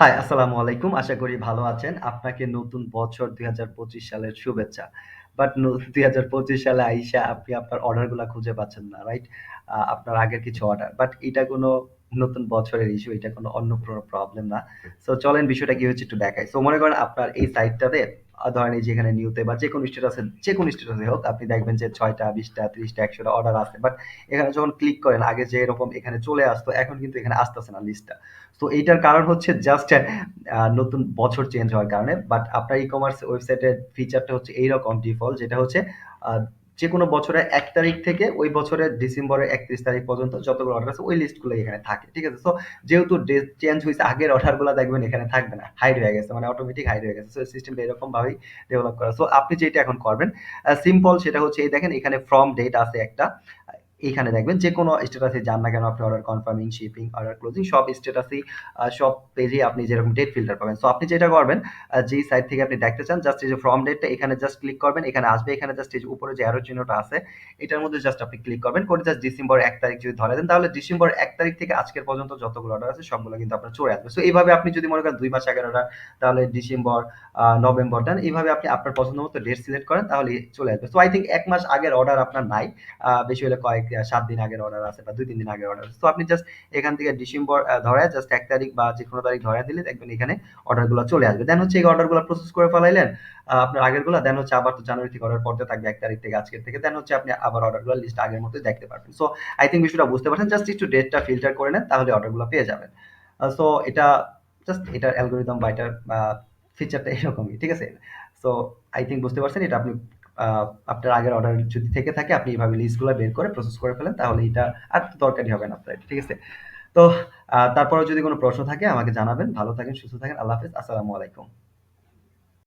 High, আসসালামু আলাইকুম। আশা করি ভালো আছেন। আপনাকে নতুন বছর দুই হাজার পঁচিশ সালের শুভেচ্ছা। বাট দুই হাজার পঁচিশ সালে আইসা আপনি আপনার অর্ডারগুলা খুঁজে পাচ্ছেন না, রাইট? আপনার আগের কিছু অর্ডার। বাট এটা কোনো নতুন বছরের ইস্যু, এটা কোনো অন্য কোনো প্রবলেম না। সো চলেন বিষয়টা কি হচ্ছে একটু দেখাই। সো মনে করেন আপনার এই সাইটটাতে ধরেন এই যে এখানে নিউতে বা যে কোনো স্ট্যাটাসে যেকোনো স্ট্যাটাসে হোক আপনি দেখবেন যে ৬ টা, ২০ টা, ৩০ টা, ১০০ টা অর্ডার আছে। বাট এখানে যখন ক্লিক করেন আগে যে এরকম এখানে চলে আসতো এখন কিন্তু এখানে আসতেছে না লিস্টটা। তো এইটার কারণ হচ্ছে জাস্ট নতুন বছর চেঞ্জ হওয়ার কারণে। বাট আপনার ই-কমার্স ওয়েবসাইটের ফিচারটা হচ্ছে এইরকম ডিফল্ট যেটা হচ্ছে আ যেকোনো বছরের এক তারিখ থেকে ওই বছরের ডিসেম্বরের ৩১ তারিখ পর্যন্ত যতগুলো অর্ডার আছে, ওই লিস্টগুলো এখানে থাকে। ঠিক আছে? সো যেহেতু ডেট চেঞ্জ হয়েছে, আগের অর্ডারগুলো দেখবেন এখানে থাকবে না। হাইড হয়ে গেছে। মানে অটোমেটিক হাইড হয়ে গেছে। সো সিস্টেমটা এরকমভাবেই ডেভেলপ করা। সো আপনি যেটা এখন করবেন সিম্পল সেটা হচ্ছে এই দেখেন, এখানে ফ্রম ডেট আছে একটা। আ দেখবেন যে কোনো স্ট্যাটাসে যান না কেন আপনি order confirming, shipping, order closing সব স্ট্যাটাসেই সব পেজে আপনি যেরকম ডেট ফিল্টার পাবেন। সো আপনি যেটা করবেন যেই সাইট থেকে আপনি দেখতে চান জাস্ট এই যে ফ্রম ডেটটা এখানে জাস্ট ক্লিক করবেন। এখানে আসবে এখানে জাস্ট এই যে উপরে যে অ্যারো চিহ্নটা আছে এটার মধ্যে জাস্ট আপনি ক্লিক করবেন। করে জাস্ট ডিসেম্বর ১ তারিখ যদি ধরে দেন তাহলে ডিসেম্বর এক তারিখ থেকে আজকের পর্যন্ত যতগুলো অর্ডার আছে সবগুলো কিন্তু আপনার চলে আসবে। সো এইভাবে আপনি যদি মনে করেন দুই মাস আগের অর্ডার তাহলে ডিসেম্বর, নভেম্বর দেন। এইভাবে আপনি আপনার পছন্দ মতো ডেট সিলেক্ট করেন তাহলে চলে আসবে। সো আই থিংক ১ মাস আগের অর্ডার আপনার নাই। বেশি হলে কয়েক ৭ দিন আগের অর্ডার আছে বা ২-৩ দিন আগের অর্ডার আছে। সো আপনি জাস্ট এখান থেকে ডিসেম্বর ধরায় জাস্ট ১ তারিখ বা যেকোনো তারিখ ধরায় দিলে দেখবেন এখানে অর্ডারগুলা চলে আসবে। দেন হচ্ছে এই অর্ডারগুলা প্রসেস করে ফেলাইলেন। আপনার আগেরগুলা দেন হচ্ছে আবার তো জানুয়ারি থেকে অর্ডার পড়তে থাকবে ১ তারিখ থেকে আজকের থেকে। দেন হচ্ছে আপনি আবার অর্ডারগুলা লিস্ট আগের মতই দেখতে পারবেন। সো আই থিংক বিষয়টা বুঝতে পারছেন। জাস্ট একটু ডেটটা ফিল্টার করে নেন, তাহলে অর্ডারগুলা পেয়ে যাবেন। সো এটা জাস্ট এটার অ্যালগরিদম বা এটার ফিচারটা এরকমই। ঠিক আছে? সো আই থিঙ্ক বুঝতে পারছেন, এটা আপনি আপনার আগের অর্ডার যদি থেকে থাকে আপনি এইভাবে লিস্টগুলো বের করে প্রসেস করে ফেলেন তাহলে এটা আর দরকারই হবে না আপনার। ঠিক আছে? তো তারপরে যদি কোনো প্রশ্ন থাকে আমাকে জানাবেন। ভালো থাকেন, সুস্থ থাকেন। আল্লাহ হাফেজ। আসসালামু আলাইকুম।